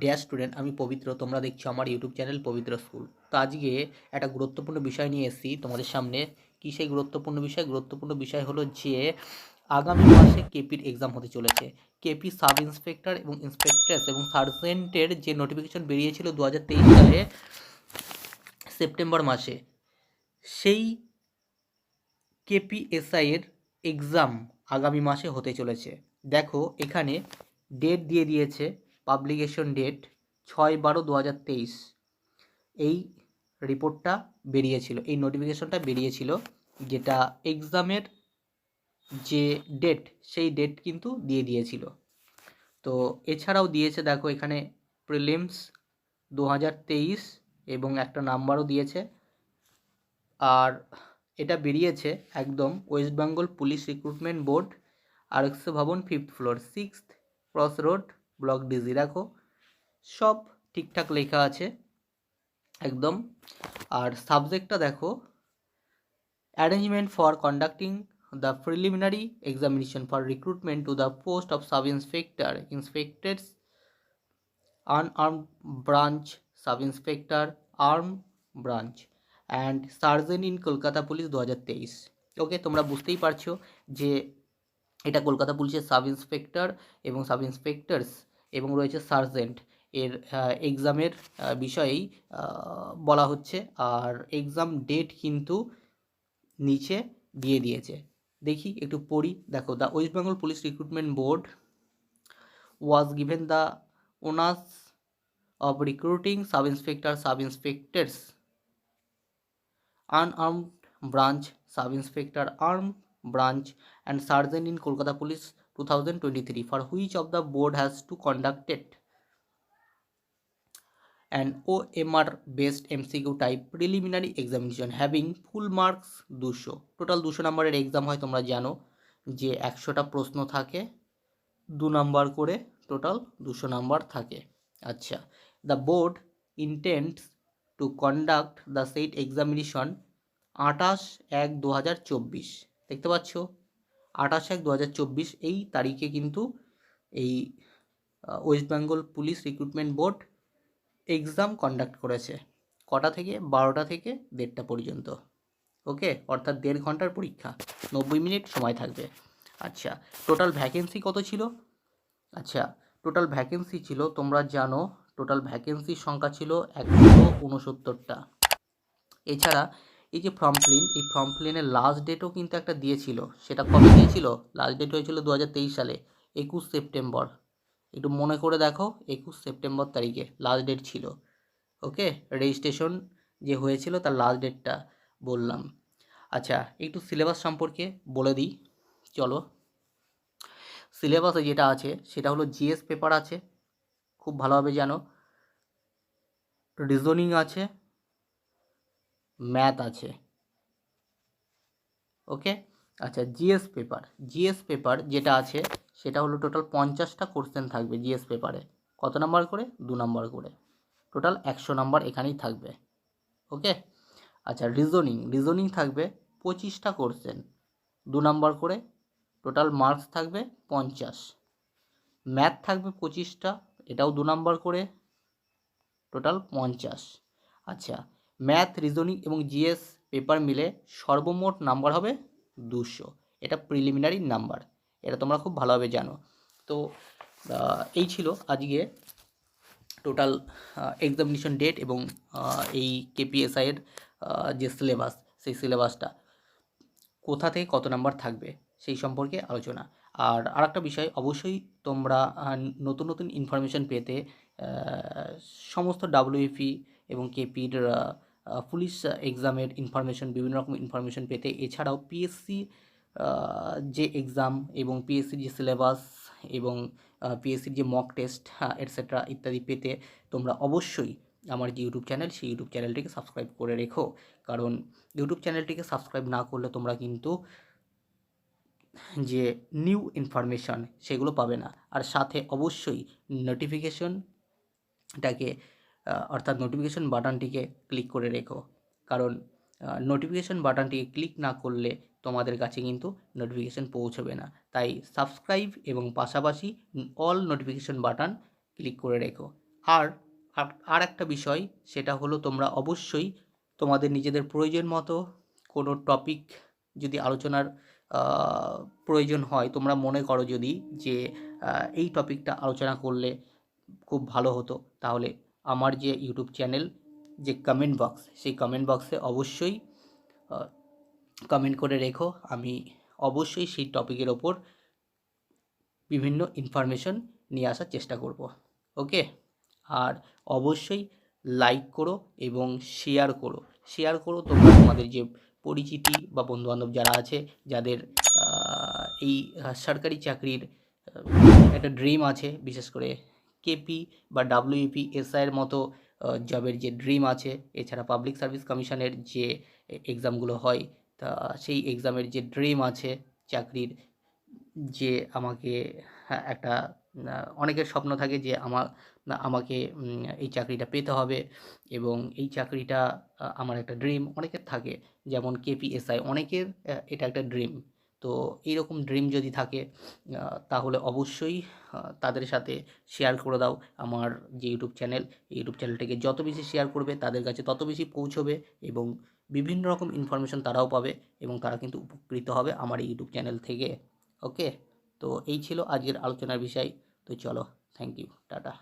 Dear student আমি পবিত্র, তোমরা দেখছ আমার ইউটিউব চ্যানেল পবিত্র স্কুল তো আজকে একটা গুরুত্বপূর্ণ বিষয় নিয়ে এসেছি তোমাদের সামনে। কী সেই গুরুত্বপূর্ণ বিষয়? গুরুত্বপূর্ণ বিষয় হলো যে, আগামী মাসে কেপির এক্সাম হতে চলেছে। কেপি সাব ইন্সপেক্টর এবং ইন্সপেক্টরস এবং সার্জেন্টের যে নোটিফিকেশন বেরিয়েছিল দু হাজার তেইশ সালে সেপ্টেম্বর মাসে, সেই কেপিএসআই এর এক্সাম আগামী মাসে হতে চলেছে। দেখো, এখানে ডেট দিয়ে দিয়েছে পাবলিকেশন ডেট ছয় বারো দু হাজার তেইশ। এই রিপোর্টটা বেরিয়েছিল, এই নোটিফিকেশনটা বেরিয়েছিল যেটা এক্সামের যে ডেট সেই ডেট কিন্তু দিয়ে দিয়েছিল। তো এছাড়াও দিয়েছে, দেখো এখানে প্রিলিমস দু হাজার তেইশ এবং একটা নাম্বারও দিয়েছে। আর এটা বেরিয়েছে একদম West Bengal police recruitment board Araksha Bhavan fifth floor sixth cross road block D G রাখো। সব ঠিকঠাক লেখা আছে, একদম। আর সাবজেক্টটা দেখো arrangement for conducting the preliminary examination for recruitment to the post of sub inspector inspectors unarm branch sub inspector arm branch and sergeant in Kolkata police দু হাজার তেইশ। ওকে তোমরা বুঝতেই পারছ যে এটা কলকাতা পুলিশের সাব ইন্সপেক্টর এবং সাব ইন্সপেক্টরস এবং রয়েছে সার্জেন্ট। এর এক্সামের বিষয়েই বলা হচ্ছে। আর এক্সাম ডেট কিন্তু নিচে দিয়ে দিয়েছে। দেখি, একটু পড়ি। দেখো, the West Bengal police recruitment board was given the honours of recruiting sub inspector sub inspectors unarmed branch sub inspector armed branch and sergeant in kolkata police 2023 for which of the board has to conducted an omr based mcq type preliminary examination having full marks, দুশো। Total দুশো নম্বরের exam হয়, তোমরা জানো, যে একশোটা প্রশ্ন থাকে, দু নাম্বার করে টোটাল দুশো নাম্বার থাকে। আচ্ছা the board intends to conduct the set examination আঠাশ এক দু দেখতে পাচ্ছ? আঠাশ এক দু এই তারিখে কিন্তু এই West Bengal police recruitment board exam conduct করেছে কটা থেকে? বারোটা থেকে দেড়টা পর্যন্ত। ওকে? অর্থাৎ দেড় ঘণ্টার পরীক্ষা। নব্বই মিনিট সময় থাকবে। আচ্ছা টোটাল ভ্যাকেন্সি কত ছিল? আচ্ছা টোটাল ভ্যাকেন্সি ছিল, তোমরা জানো, টোটাল ভ্যাকেন্সির সংখ্যা ছিল একশো উনসত্তরটা। এছাড়া এই যে ফর্ম ফিলিং এই ফর্ম ফিলিংয়ের লাস্ট ডেটও কিন্তু একটা দিয়েছিল। সেটা কবে দিয়েছিল? লাস্ট ডেট হয়েছিল দু হাজার তেইশ সালে, একুশ সেপ্টেম্বর। একটু মনে করে দেখো, একুশ সেপ্টেম্বর তারিখে লাস্ট ডেট ছিল। ওকে রেজিস্ট্রেশন যে হয়েছিল তার লাস্ট ডেটটা বললাম। আচ্ছা একটু সিলেবাস সম্পর্কে বলে দিই। চলো। সিলেবাসে যেটা আছে, সেটা হলো জিএস পেপার আছে। খুব ভালোভাবে জানো। রিজনিং আছে। ম্যাথ আছে। ওকে? আচ্ছা জিএস পেপার। জিএস পেপার যেটা আছে, সেটা হলো টোটাল পঞ্চাশটা কোশ্চেন থাকবে জিএস পেপারে। কত নাম্বার করে? দু নাম্বার করে। টোটাল একশো নাম্বার এখানেই থাকবে। ওকে? আচ্ছা রিজনিং রিজনিং থাকবে পঁচিশটা কোশ্চেন। দু নাম্বার করে টোটাল মার্কস থাকবে পঞ্চাশ। ম্যাথ থাকবে পঁচিশটা, এটাও দু নাম্বার করে টোটাল পঞ্চাশ। আচ্ছা ম্যাথ, রিজনিং এবং জিএস পেপার মিলে সর্বমোট নাম্বার হবে দুশো। এটা প্রিলিমিনারি নাম্বার। এটা তোমরা খুব ভালোভাবে জানো। তো এই ছিল আজকে টোটাল এক্সামিনেশন ডেট এবং এই কেপিএসআইয়ের যে সিলেবাস সেই সিলেবাসটা কোথা থেকে কত নাম্বার থাকবে, সেই সম্পর্কে আলোচনা। আর আরেকটা বিষয়, অবশ্যই তোমরা নতুন নতুন ইনফরমেশন পেতে সমস্ত ডাব্লিউএফি এবং কেপির পুলিশ এক্সামের ইনফরমেশন বিভিন্ন রকম ইনফরমেশন পেতে। এছাড়াও পিএসসি যে এক্সাম এবং পিএসসির যে সিলেবাস এবং পিএসসির যে মক টেস্ট এটসেট্রা ইত্যাদি পেতে তোমরা অবশ্যই আমার যে ইউটিউব চ্যানেল সেই ইউটিউব চ্যানেলটিকে সাবস্ক্রাইব করে রেখো। কারণ ইউটিউব চ্যানেলটিকে সাবস্ক্রাইব না করলে তোমরা কিন্তু যে নিউ ইনফরমেশন সেগুলো পাবে না। আর সাথে অবশ্যই নোটিফিকেশনটাকে অর্থাৎ নোটিফিকেশন বাটনটিকে ক্লিক করে রেখো। কারণ নোটিফিকেশন বাটনটিকে ক্লিক না করলে তোমাদের কাছে কিন্তু নোটিফিকেশন পৌঁছবে না। তাই সাবস্ক্রাইব এবং পাশাপাশি অল নোটিফিকেশন বাটন ক্লিক করে রেখো। আর, আর- একটা বিষয়, সেটা হলো তোমরা অবশ্যই তোমাদের নিজেদের প্রয়োজন মতো কোনো টপিক যদি আলোচনার প্রয়োজন হয়, তোমরা মনে করো যদি যে এই টপিকটা আলোচনা করলে খুব ভালো হতো, তাহলে আমার যে ইউটিউব চ্যানেল, যে কমেন্ট বক্স সেই কমেন্ট বক্সে অবশ্যই কমেন্ট করে রেখো। আমি অবশ্যই সেই টপিকের ওপর বিভিন্ন ইনফরমেশন নিয়ে আসার চেষ্টা করব। ওকে? আর অবশ্যই লাইক করো এবং শেয়ার করো। শেয়ার করো তোমরা তোমাদের যে পরিচিতি বা বন্ধুবান্ধব যারা আছে, যাদের এই সরকারি চাকরির একটা ড্রিম আছে, বিশেষ করে কেপি বা ডাব্লিউপি এসআইয়ের মতো জবের যে ড্রিম আছে এছাড়া পাবলিক সার্ভিস কমিশনের যে এক্সামগুলো হয় তা সেই এক্সামের যে ড্রিম আছে চাকরির যে আমাকে হ্যাঁ, একটা অনেকের স্বপ্ন থাকে যে আমার আমাকে এই চাকরিটা পেতে হবে এবং এই চাকরিটা আমার একটা ড্রিম অনেকের থাকে। যেমন কেপিএসআই অনেকের এটা একটা ড্রিম তো এইরকম ড্রিম যদি থাকে তাহলে অবশ্যই তাদের সাথে শেয়ার করে দাও আমার যে ইউটিউব চ্যানেল ইউটিউব চ্যানেলটাকে যত বেশি শেয়ার করবে, তাদের কাছে তত বেশি পৌঁছবে এবং বিভিন্ন রকম ইনফরমেশন তারাও পাবে এবং তারা কিন্তু উপকৃত হবে আমার এই ইউটিউব চ্যানেল থেকে। ওকে তো এই ছিল আজকের আলোচনার বিষয়। তো চলো থ্যাংক ইউ টাটা।